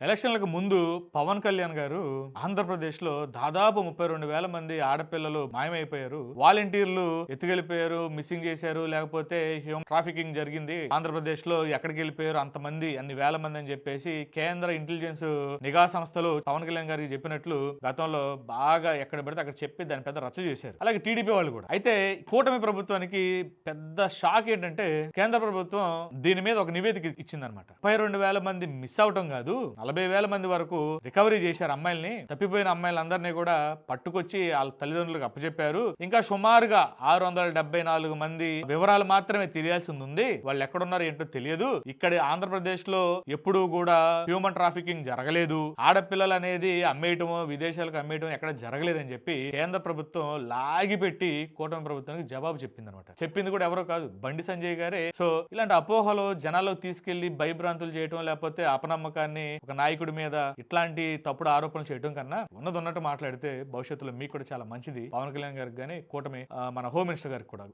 ఎలక్షన్లకు ముందు పవన్ కళ్యాణ్ గారు ఆంధ్రప్రదేశ్లో దాదాపు ముప్పై రెండు వేల మంది ఆడపిల్లలు మాయమైపోయారు. వాలంటీర్లు ఎత్తుకెళ్ళిపోయారు మిస్సింగ్ చేశారు. లేకపోతే హ్యూమన్ ట్రాఫికింగ్ జరిగింది. ఆంధ్రప్రదేశ్లో ఎక్కడికి వెళ్ళిపోయారు? అంతమంది అన్ని వేల మంది అని చెప్పేసి కేంద్ర ఇంటెలిజెన్స్ నిఘా సంస్థలు పవన్ కళ్యాణ్ గారికి చెప్పినట్లు గతంలో బాగా ఎక్కడ పెడితే అక్కడ చెప్పి దాని పెద్ద రచ్చ చేశారు. అలాగే టీడీపీ వాళ్ళు కూడా. అయితే కూటమి ప్రభుత్వానికి పెద్ద షాక్ ఏంటంటే కేంద్ర ప్రభుత్వం దీని మీద ఒక నివేదిక ఇచ్చిందనమాట ముప్పై రెండు వేల మంది మిస్ అవటం కాదు నలభై వేల మంది వరకు రికవరీ చేశారు అమ్మాయిల్ని. తప్పిపోయిన అమ్మాయిలందరినీ కూడా పట్టుకొచ్చి వాళ్ళ తల్లిదండ్రులకు అప్పచెప్పారు. ఇంకా సుమారుగా ఆరు వందల డెబ్బై నాలుగు మంది వివరాలు మాత్రమే తెలియాల్సి ఉంది వాళ్ళు ఎక్కడున్నారో ఏంటో తెలియదు. ఇక్కడ ఆంధ్రప్రదేశ్లో ఎప్పుడూ కూడా హ్యూమన్ ట్రాఫికింగ్ జరగలేదు. ఆడపిల్లలు అనేది అమ్మేయటమో విదేశాలకు అమ్మేయటం ఎక్కడ జరగలేదని చెప్పి కేంద్ర ప్రభుత్వం లాగిపెట్టి కూటమి ప్రభుత్వానికి జవాబు చెప్పింది అనమాట చెప్పింది కూడా ఎవరో కాదు బండి సంజయ్ గారే. సో ఇలాంటి అపోహలు జనాల్లో తీసుకెళ్ళి భయభ్రాంతులు చేయటం లేకపోతే అపనమ్మకాన్ని ఒక నాయకుడి మీద ఇట్లాంటి తప్పుడు ఆరోపణలు చేయడం కన్నా ఉన్నది ఉన్నట్టు మాట్లాడితే భవిష్యత్తులో మీకు కూడా చాలా మంచిది. పవన్ కళ్యాణ్ గారికి కానీ కూటమి మన హోమ్ మినిస్టర్ గారికి కూడా.